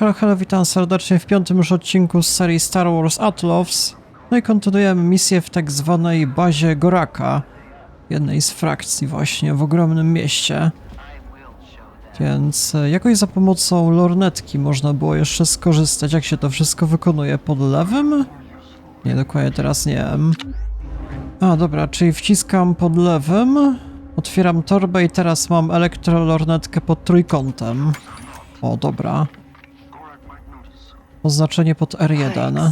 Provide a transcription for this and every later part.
Halo, halo, witam serdecznie w piątym już odcinku z serii Star Wars Outlaws. No i kontynuujemy misję w tak zwanej bazie Goraka, jednej z frakcji właśnie w ogromnym mieście. Więc e, jakoś za pomocą lornetki można było jeszcze skorzystać, jak się to wszystko wykonuje pod lewym? Nie, dokładnie teraz nie wiem. A, dobra, czyli wciskam pod lewym, otwieram torbę i teraz mam elektrolornetkę pod trójkątem. O, dobra. Oznaczenie pod R1.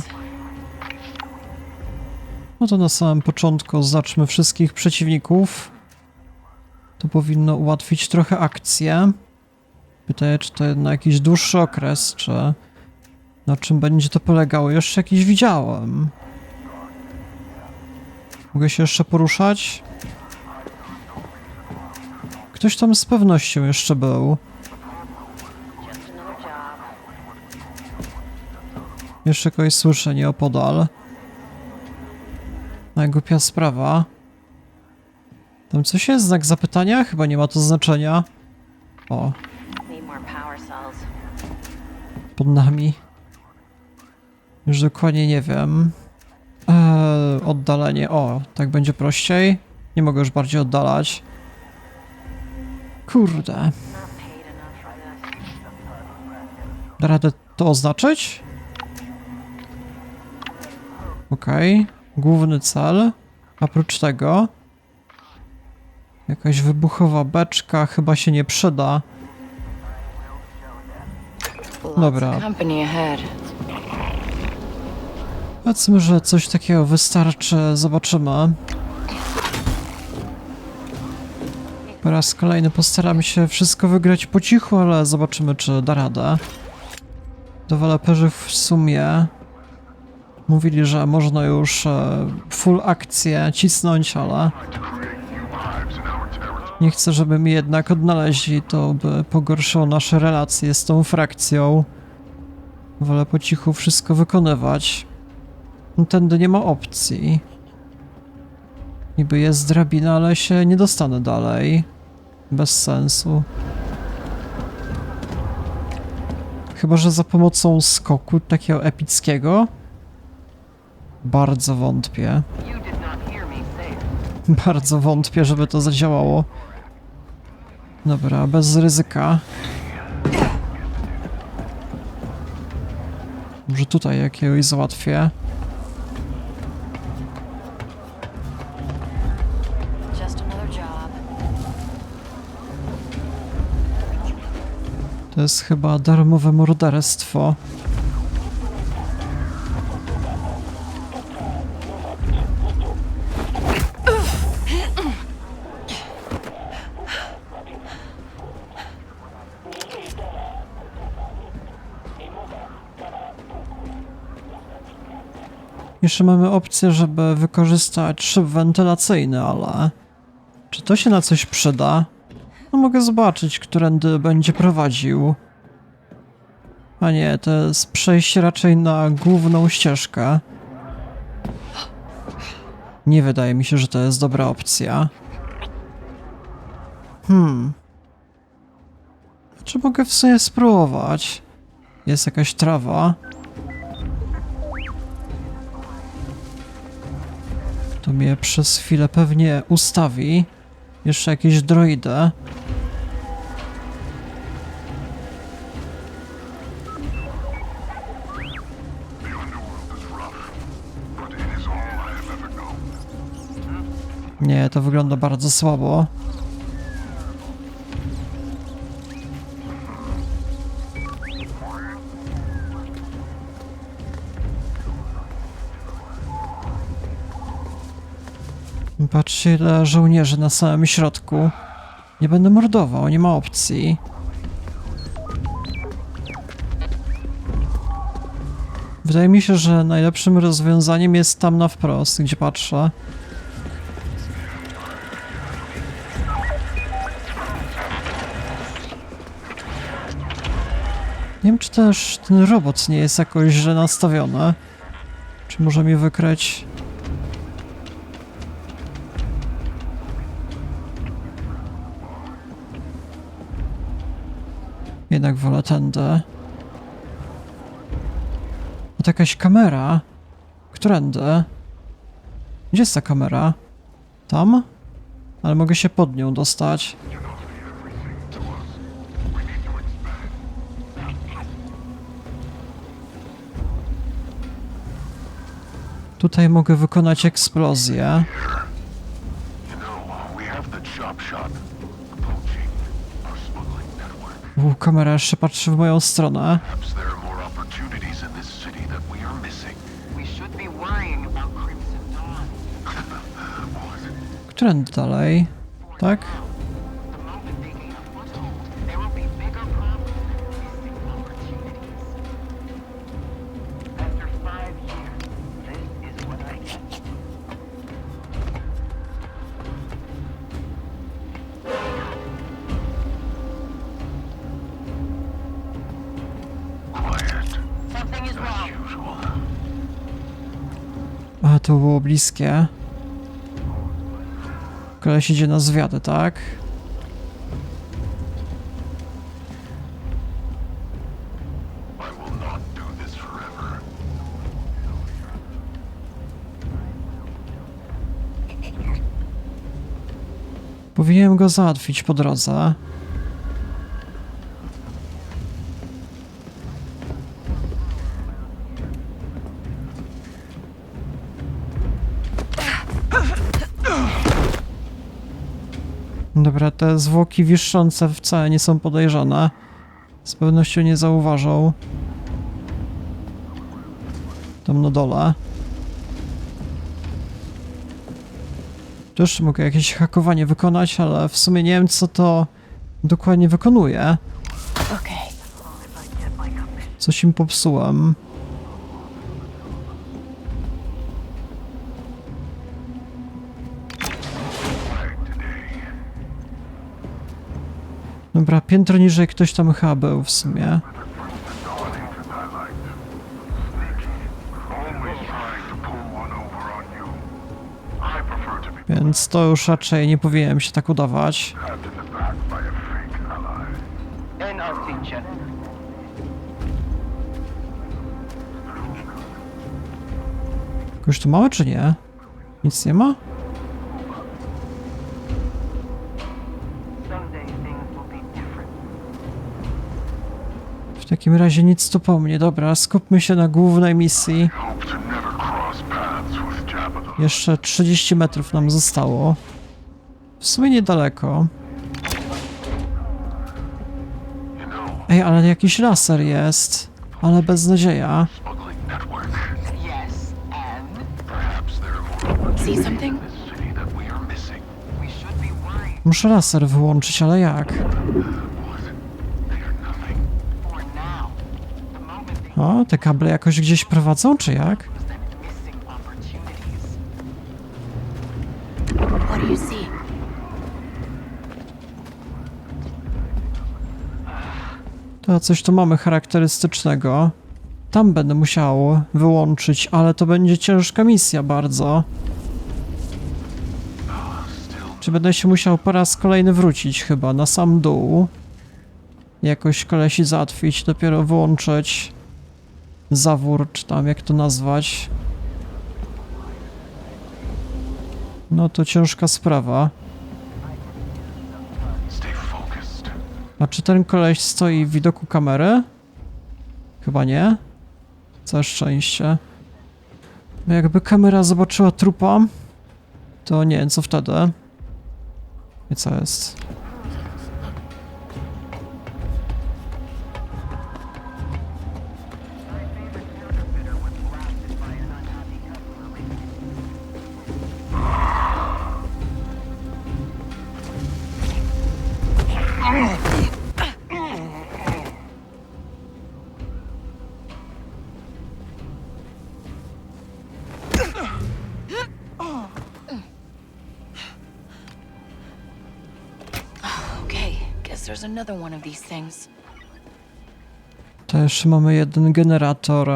No to na samym początku oznaczmy wszystkich przeciwników. To powinno ułatwić trochę akcję. Pytaję, czy to na jakiś dłuższy okres, czy na czym będzie to polegało. Jeszcze jakiś widziałem. Mogę się jeszcze poruszać? Ktoś tam z pewnością jeszcze był. Jeszcze kogoś słyszę nieopodal. No, głupia sprawa. Tam coś jest? Znak zapytania? Chyba nie ma to znaczenia. O, pod nami. Już dokładnie nie wiem. Eee, oddalenie. O, tak będzie prościej. Nie mogę już bardziej oddalać. Kurde. Da radę to oznaczyć? Okej. Główny cel. Oprócz tego... Jakaś wybuchowa beczka chyba się nie przyda. Dobra. Powiedzmy, że coś takiego wystarczy. Zobaczymy. Po raz kolejny postaram się wszystko wygrać po cichu, ale zobaczymy, czy da radę. Deweloperzy w sumie mówili, że można już e, full akcję cisnąć, ale nie chcę, żeby mi jednak odnaleźli, to by pogorszyło nasze relacje z tą frakcją. Wolę po cichu wszystko wykonywać. No, Tędy nie ma opcji. Niby jest drabina, ale się nie dostanę dalej. Bez sensu. Chyba, że za pomocą skoku takiego epickiego. Bardzo wątpię. Bardzo wątpię, żeby to zadziałało. Dobra, bez ryzyka. Może tutaj jakiegoś załatwię. To jest chyba darmowe morderstwo. Jeszcze mamy opcję, żeby wykorzystać szyb wentylacyjny, ale czy to się na coś przyda? No mogę zobaczyć, którędy będzie prowadził. A nie, to jest przejście raczej na główną ścieżkę. Nie wydaje mi się, że to jest dobra opcja. Hmm. Czy mogę w sumie spróbować? Jest jakaś trawa. Mnie przez chwilę pewnie ustawi. Jeszcze jakieś droidy. Nie, to wygląda bardzo słabo. Patrzcie, ile żołnierzy na samym środku. Nie będę mordował, nie ma opcji. Wydaje mi się, że najlepszym rozwiązaniem jest tam na wprost, gdzie patrzę. Nie wiem, czy też ten robot nie jest jakoś źle nastawiony. Czy może mnie wykryć? Jednak wolę tędy. to jakaś kamera. Którędy? Gdzie jest ta kamera? Tam? Ale mogę się pod nią dostać. Tutaj mogę wykonać eksplozję. You know, U, kamera jeszcze patrzy w moją stronę. Perhaps there are to było bliskie. Koleś idzie na zwiady, tak? Powinienem go załatwić po drodze. Te zwłoki wiszące wcale nie są podejrzane. Z pewnością nie zauważą. Tam na dole. Też mogę jakieś hakowanie wykonać, ale w sumie nie wiem, co to dokładnie wykonuje. Coś im popsułem. Dobra, piętro niżej ktoś tam chyba był w sumie. Więc to już raczej nie powinienem się tak udawać. Już tu małe czy nie? Nic nie ma? Takim razie nic tu po mnie. Dobra, skupmy się na głównej misji. Jeszcze 30 metrów nam zostało. W sumie niedaleko. Ej, ale jakiś laser jest. Ale beznadzieja. smuggling network. Yes, and Perhaps there are more opportunities See something? in this city that we are missing. we should be worrying Muszę laser wyłączyć, ale jak? What? They are nothing. for now. The moment they O, te kable jakoś gdzieś prowadzą, czy jak? To coś tu mamy charakterystycznego. Tam będę musiał wyłączyć, ale to będzie ciężka misja bardzo. Czy będę się musiał po raz kolejny wrócić chyba na sam dół? Jakoś kolesi załatwić, dopiero wyłączyć zawór, czy tam jak to nazwać. No to ciężka sprawa. A czy ten koleś stoi w widoku kamery? Chyba nie. Całe szczęście. Bo jakby kamera zobaczyła trupa, to nie wiem co wtedy. I co jest? these things. To jeszcze mamy jeden generator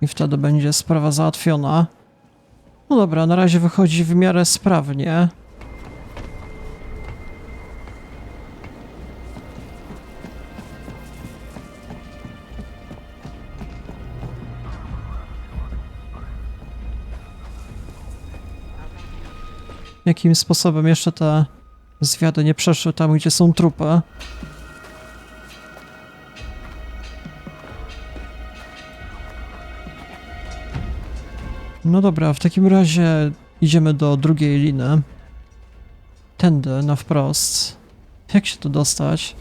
i wtedy będzie sprawa załatwiona. No dobra, na razie wychodzi w miarę sprawnie. Jakim sposobem jeszcze te zwiady nie przeszły tam, gdzie są trupy? No dobra, w takim razie idziemy do drugiej liny. Tędy, na wprost. Jak się tu dostać?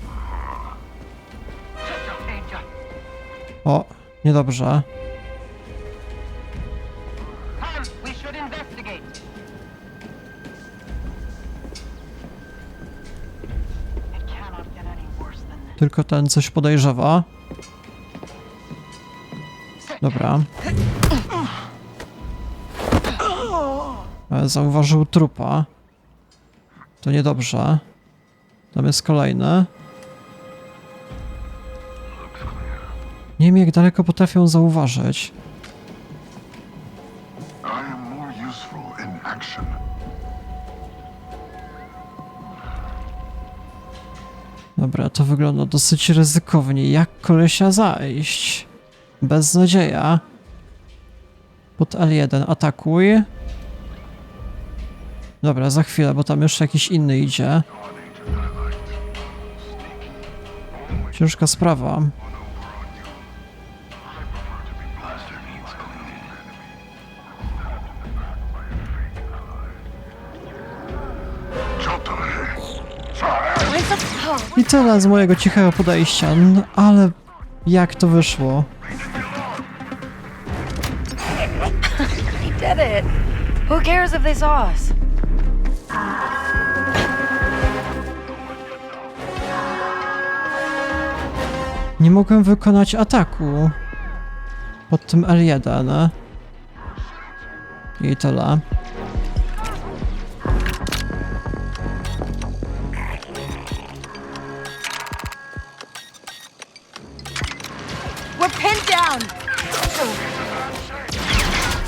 O, niedobrze. Tylko ten coś podejrzewa. Dobra. Zauważył trupa. To niedobrze. Tam jest kolejny. Nie wiem jak daleko potrafią zauważyć. Dobra, to wygląda dosyć ryzykownie. Jak kolesia zajść? Beznadzieja. Pod L1 atakuj. Dobra, za chwilę, bo tam jeszcze jakiś inny idzie. Ciężka sprawa. Jest? I tyle z mojego cichego podejścia. No, ale jak to wyszło? He did it. Who cares if they saw us? Nie mogłem wykonać ataku pod tym L1. I tyle.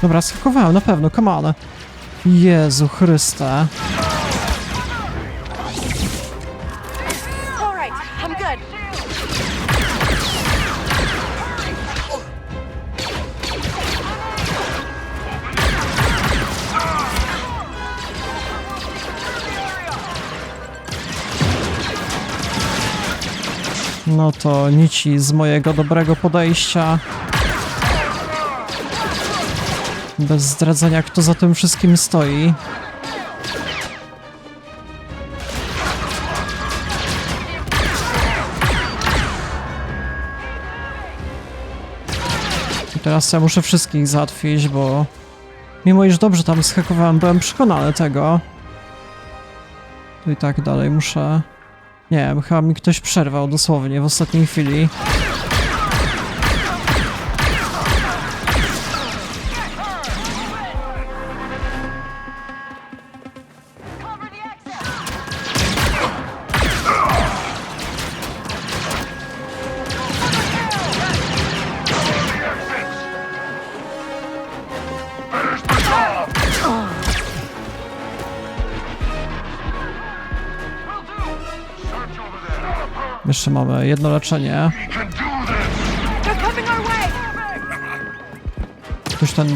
Dobra, skakowałem, na pewno, come on. Jezu Chryste. No to nici z mojego dobrego podejścia. Bez zdradzenia, kto za tym wszystkim stoi. I teraz ja muszę wszystkich załatwić, bo mimo iż dobrze tam schakowałem, byłem przekonany tego. To i tak dalej muszę... Nie chyba mi ktoś przerwał dosłownie w ostatniej chwili. Jeszcze mamy jedno leczenie. We can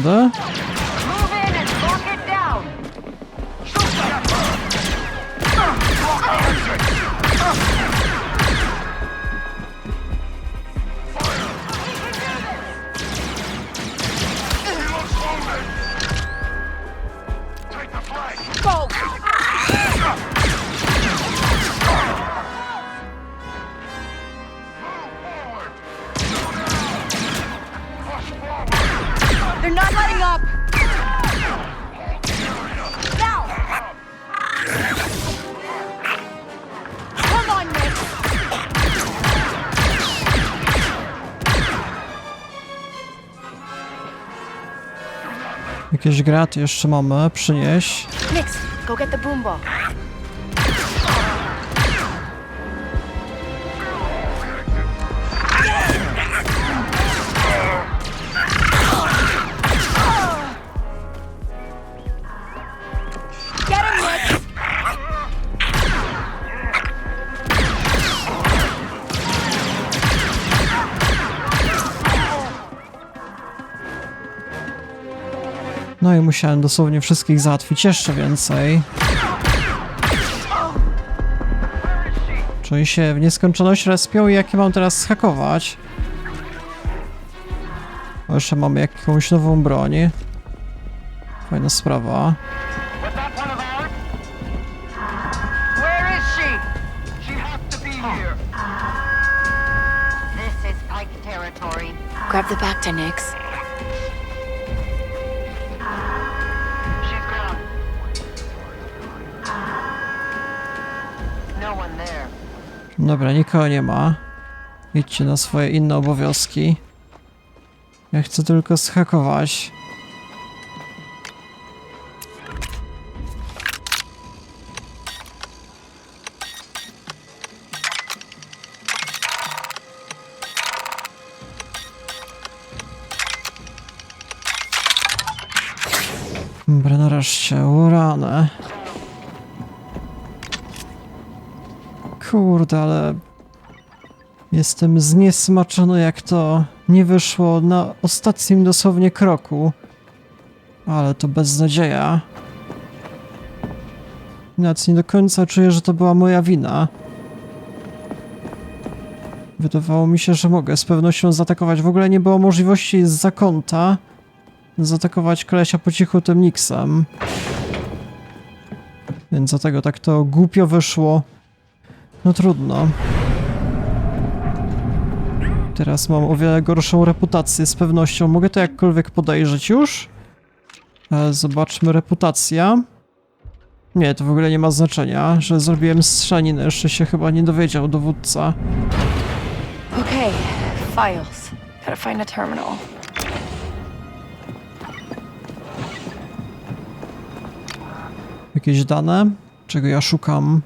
Jakieś graty jeszcze mamy, przynieś. Go get the. No i musiałem dosłownie wszystkich załatwić jeszcze więcej. Czyli się w nieskończoność respią i jakie mam teraz hakować? O, jeszcze mamy jakąś nową broń. Fajna sprawa. Grab the back to Nix. Dobra, nikogo nie ma. Idźcie na swoje inne obowiązki. Ja chcę tylko zhakować. Kurde, ale Jestem zniesmaczony, jak to nie wyszło na ostatnim dosłownie kroku. Ale to beznadzieja. Nawet nie do końca czuję, że to była moja wina. Wydawało mi się, że mogę z pewnością zaatakować. W ogóle nie było możliwości z zakąta zaatakować kolesia po cichu tym Nixem. Więc dlatego tak to głupio wyszło. No trudno. Teraz mam o wiele gorszą reputację z pewnością. Mogę to jakkolwiek podejrzeć już? E, zobaczmy reputacja. Nie, to w ogóle nie ma znaczenia, że zrobiłem strzelaniny. Jeszcze się chyba nie dowiedział dowódca. Okay, files. Gotta find a terminal. Jakieś dane? Czego ja szukam?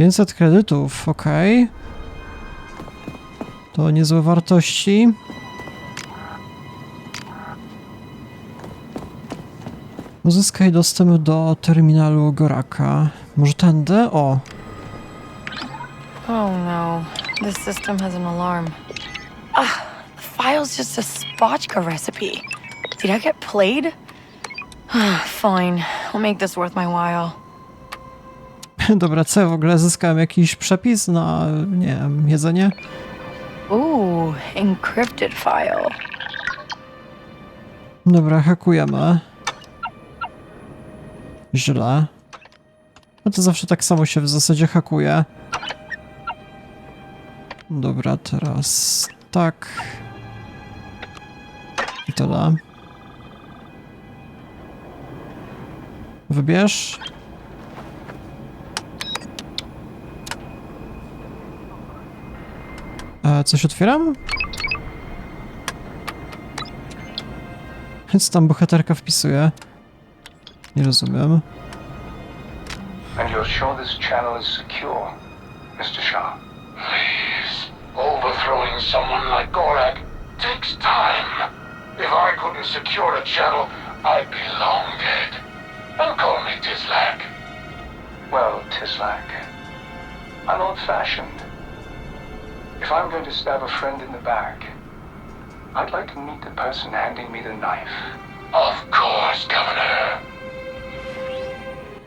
Pięćset kredytów, ok. To niezłe wartości. Uzyskaj dostęp do terminalu Goraka. Może tędy? O, Oh no, this system has an alarm. Ah, the file's just a spotchka recipe. Did I get played? Ah, Fine, I'll make this worth my while. dobra, co w ogóle zyskałem jakiś przepis na, nie wiem, jedzenie? Ooh, encrypted file. Dobra, hakujemy. Źle. No to zawsze tak samo się w zasadzie hakuje. Dobra, teraz tak. I tyle. Wybierz. E, coś otwieram? Co tam bohaterka wpisuje? Nie rozumiem. And you're sure this channel is secure, Mr. Shah? Please. Overthrowing someone like Gorak takes time. If I couldn't secure a channel, I'd be long dead. And call me Tislak. Well, Tislak, I'm old-fashioned. If I'm going to stab a friend in the back, I'd like to meet the person handing me the knife. Of course, Governor.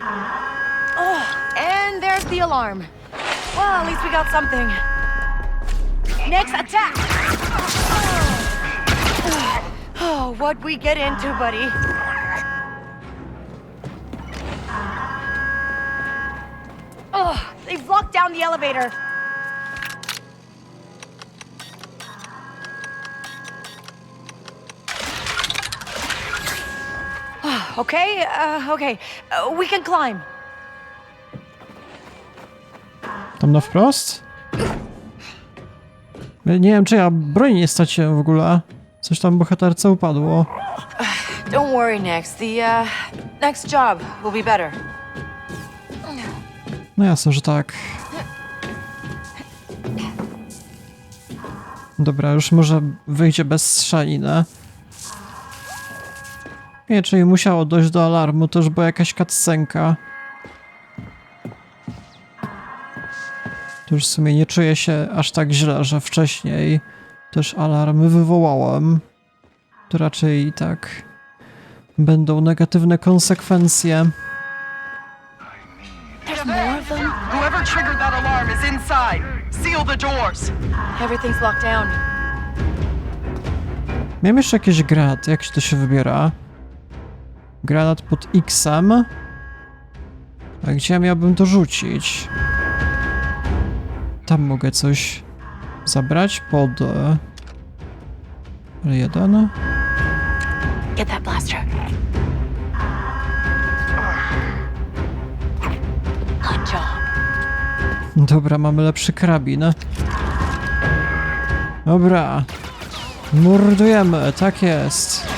Oh, and there's the alarm. Well, at least we got something. Next attack! Oh, what we get into, buddy? Oh, they've locked down the elevator. Okay, uh, okay. Uh, we can climb. Tam na wprost? Nie wiem, czy ja broni nie straciłem w ogóle. Coś tam bohaterce upadło. Don't worry, Nix. The uh, next job will be better. No jasne, że tak. Dobra, już może wyjdzie bez strzeliny. Nie, czyli musiało dojść do alarmu, to już była jakaś cutscenka. To już w sumie nie czuję się aż tak źle, że wcześniej też alarm wywołałem. To raczej i tak będą negatywne konsekwencje. Whoever triggered that alarm is inside. Seal the doors. Everything's locked down. Miałem jeszcze jakieś granaty, jak się to się wybiera? Granat pod X-em. A gdzie ja miałbym to rzucić? Tam mogę coś zabrać pod... e, L1. Get that blaster. Dobra, mamy lepszy karabin. Dobra. Mordujemy, tak jest.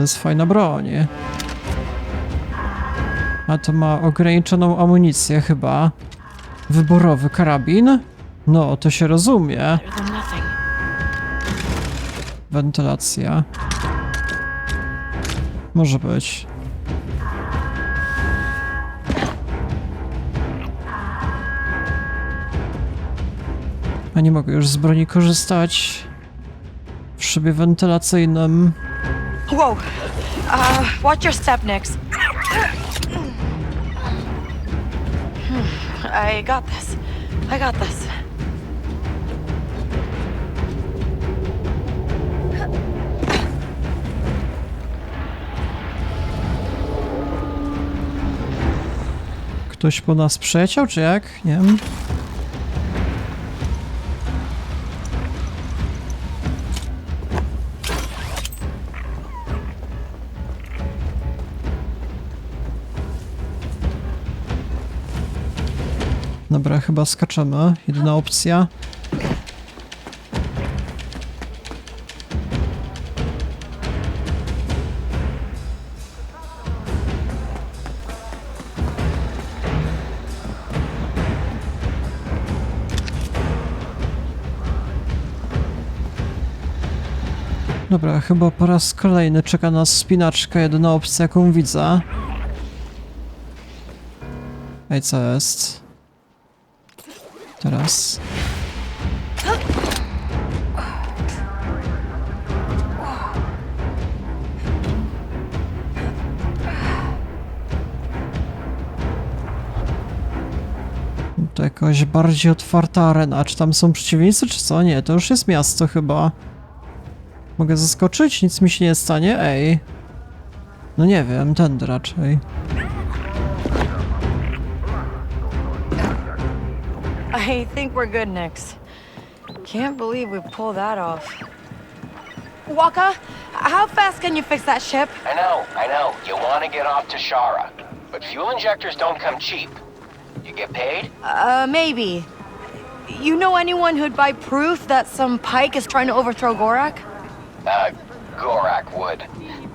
To jest fajna broń. A to ma ograniczoną amunicję chyba. Wyborowy karabin? No, to się rozumie. Wentylacja. Może być. A nie mogę już z broni korzystać. W szybie wentylacyjnym. Whoa. Uh, watch your step, Nix. I got this. I got this. Ktoś po nas przeciął, czy jak? Nie wiem. Dobra, chyba skaczemy. Jedyna opcja. Dobra, chyba po raz kolejny czeka nas spinaczka, jedyna opcja jaką widzę. Ej, co jest? Teraz. To jakaś bardziej otwarta arena. Czy tam są przeciwnicy, czy co? Nie, to już jest miasto chyba. Mogę zaskoczyć? Nic mi się nie stanie? Ej. No nie wiem, tędy raczej. I think we're good, Nix. Can't believe we pulled that off. Waka, how fast can you fix that ship? I know, I know. You want to get off to Shara. But fuel injectors don't come cheap. You get paid? Uh, maybe. You know anyone who'd buy proof that some pike is trying to overthrow Gorak? Uh, Gorak would.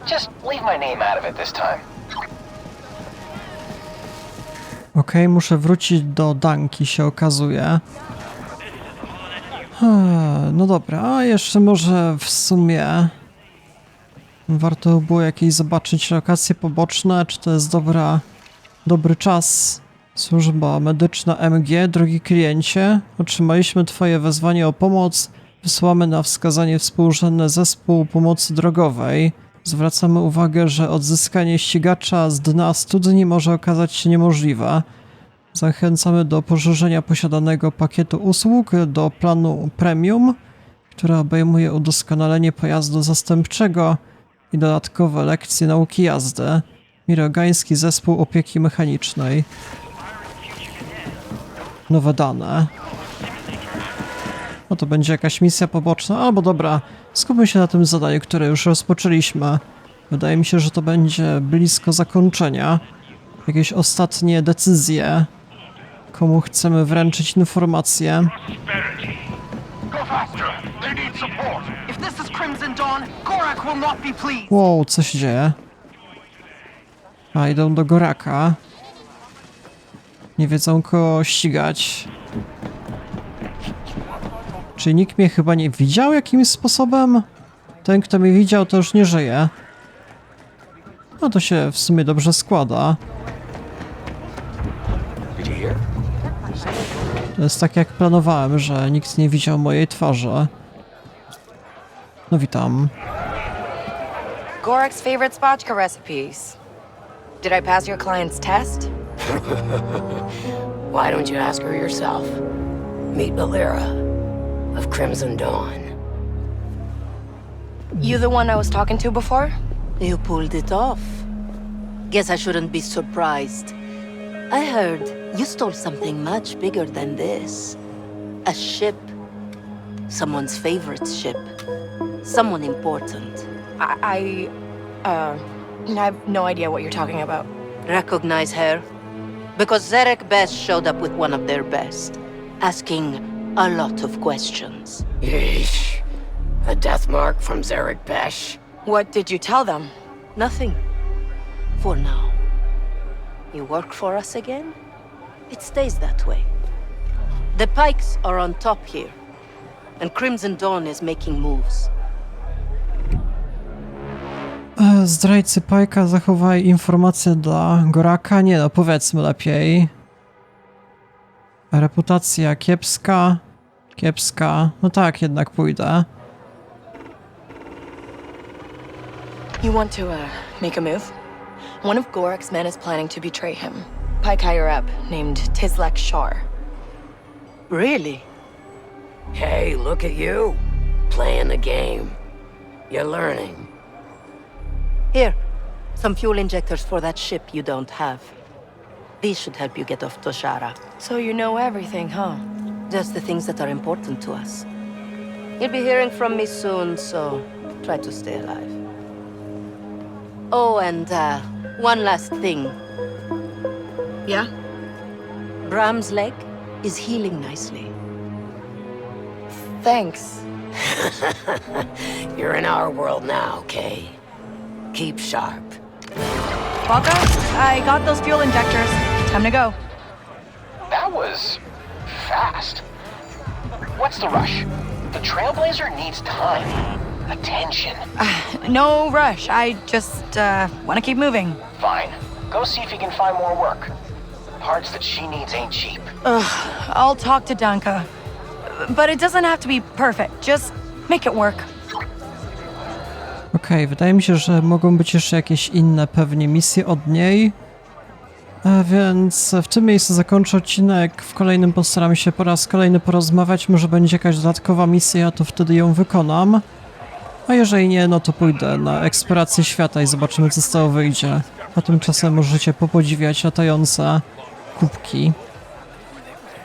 Just leave my name out of it this time. Okej, muszę wrócić do Danki, się okazuje. No dobra, a jeszcze może w sumie warto było jakieś zobaczyć lokacje poboczne, czy to jest dobra, dobry czas. Służba medyczna MG, drogi kliencie, otrzymaliśmy Twoje wezwanie o pomoc. Wysłamy na wskazanie współrzędny zespół pomocy drogowej. Zwracamy uwagę, że odzyskanie ścigacza z dna studni może okazać się niemożliwe. Zachęcamy do poszerzenia posiadanego pakietu usług do planu premium, który obejmuje udoskonalenie pojazdu zastępczego i dodatkowe lekcje nauki jazdy. Mirogański Zespół Opieki Mechanicznej. Nowe dane. No to będzie jakaś misja poboczna, albo dobra, skupmy się na tym zadaniu, które już rozpoczęliśmy. Wydaje mi się, że to będzie blisko zakończenia. Jakieś ostatnie decyzje, komu chcemy wręczyć pleased. Wow, co się dzieje? A, idą do Goraka. Nie wiedzą kogo ścigać. Czy nikt mnie chyba nie widział jakimś sposobem? Ten, kto mnie widział, to już nie żyje. No to się w sumie dobrze składa. To jest tak jak planowałem, że nikt nie widział mojej twarzy. No witam. Gorak's favorite spotchka recipes. Did I pass your client's test? Why don't you ask her yourself? Meet Valera of Crimson Dawn. You the one I was talking to before? You pulled it off. Guess I shouldn't be surprised. I heard you stole something much bigger than this. A ship. Someone's favorite ship. Someone important. I, I, uh, I have no idea what you're talking about. Recognize her? Because Zarek Best showed up with one of their best, asking a lot of questions. Yeesh. A death mark from Zarek Besh. What did you tell them? Nothing. For now. You work for us again? It stays that way. The Pikes are on top here, and Crimson Dawn is making moves. E, Zdrajcy Pajka zachowali informacje dla Goraka. Nie no, powiedzmy lepiej. Reputacja kiepska. Kiepska. No tak, jednak pójdę. You want to, uh, make a move? One of Gorak's men is planning to betray him. Pike higher up, named Tislek Shar. Really? Hey, look at you. Playing the game. You're learning. Here, some fuel injectors for that ship you don't have. These should help you get off Toshara. So you know everything, huh? Just the things that are important to us. You'll be hearing from me soon, so try to stay alive. Oh, and uh, one last thing. Yeah? Bram's leg is healing nicely. Thanks. You're in our world now, Kay. Keep sharp. Walker, I got those fuel injectors. Time to go. That was fast. What's the rush? The Trailblazer needs time, attention. No rush. I just, uh, want to keep moving. Fine. Go see if you can find more work. Parts that she needs ain't cheap. Ugh, I'll talk to Danka. But it doesn't have to be perfect. Just make it work. Okej, wydaje mi się, że mogą być jeszcze jakieś inne pewnie misje od niej. Więc w tym miejscu zakończę odcinek. W kolejnym postaram się po raz kolejny porozmawiać. Może będzie jakaś dodatkowa misja, to wtedy ją wykonam. A jeżeli nie, no to pójdę na eksplorację świata i zobaczymy, co z tego wyjdzie. A tymczasem możecie popodziwiać latające kubki.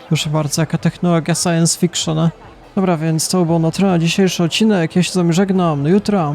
Proszę bardzo, jaka technologia science fiction. Dobra, więc to był na tyle dzisiejszy odcinek. Ja się z wami żegnam. Do jutra.